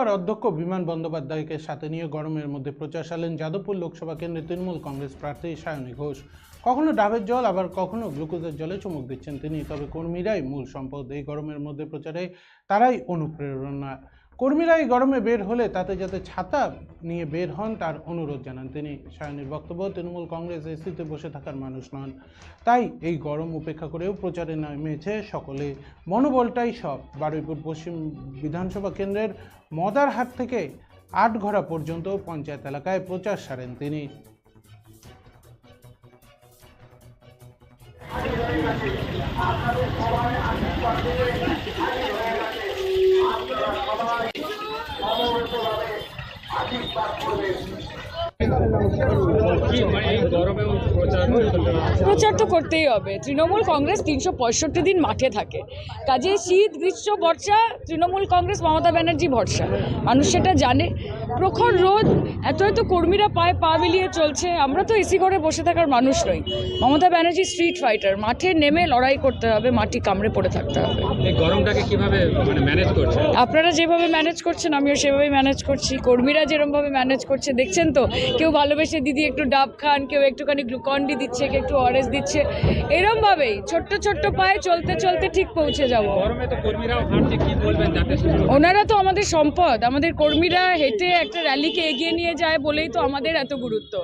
লোকসভার অধ্যক্ষ বিমান বন্দ্যোপাধ্যায়কে সাথে নিয়ে গরমের মধ্যে প্রচার সালেন যাদবপুর লোকসভা কেন্দ্রে তৃণমূল কংগ্রেস প্রার্থী সায়নী ঘোষ। কখনো ডাবের জল, আবার কখনো গ্লুকোজের জলে চুমুক দিচ্ছেন তিনি। তবে কর্মীরাই মূল সম্পদ এই গরমের মধ্যে প্রচারে তারাই অনুপ্রেরণা কর্মীরা এই গরমে বের হলে তাতে যাতে ছাতা নিয়ে বের হন, তার অনুরোধ জানান তিনি। সায়নীর বক্তব্য, তৃণমূল কংগ্রেস এসিতে বসে থাকার মানুষ নন। তাই এই গরম উপেক্ষা করেও প্রচারে নেমেছে সকলে। মনোবলটাই সব। বারুইপুর পশ্চিম বিধানসভা কেন্দ্রের মদারহাট থেকে আটঘরা পর্যন্ত পঞ্চায়েত এলাকায় প্রচার সারেন তিনি। Aqui, প্রচার তো করতেই হবে। তৃণমূল কংগ্রেস তিনশো পঁয়ষট্টি দিন মাঠে থাকে। কাজে শীত গ্রীষ্ম বর্ষা তৃণমূল কংগ্রেস মমতা ব্যানার্জি ভরসা। মানুষ সেটা জানে। প্রখর রোদ এত এত কর্মীরা পায়ে পা মিলিয়ে চলছে। আমরা তো এসি ঘরে বসে থাকার মানুষ নই। মমতা ব্যানার্জি স্ট্রিট ফাইটার মাঠে নেমে লড়াই করতে হবে মাটি কামড়ে পড়ে থাকতে হবে। গরমটাকে কীভাবে ম্যানেজ করছে আপনারা যেভাবে ম্যানেজ করছেন আমিও সেভাবে ম্যানেজ করছি। কর্মীরা যেরমভাবে ম্যানেজ করছে দেখছেন তো? কেউ ভালোবেসে দিদি একটু ডাব খান কেউ একটুখানি গ্লুকন ডি দিচ্ছে কেউ একটু অরেঞ্জ দিচ্ছে। এরমভাবেই ছোট্ট ছোট্ট পায়ে চলতে চলতে ঠিক পৌঁছে যাব। গরমে তো কর্মীরাও ভাবছে কি বলবেন যাতে সুস্থ ওনারা তো আমাদের সম্পদ আমাদের কর্মীরা হেঁটে একটা র্যালিকে এগিয়ে নিয়ে যায় বলেই তো আমাদের এত গুরুত্ব।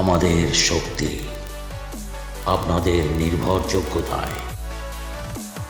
আমাদের শক্তি আপনাদের নির্ভরযোগ্যতায়।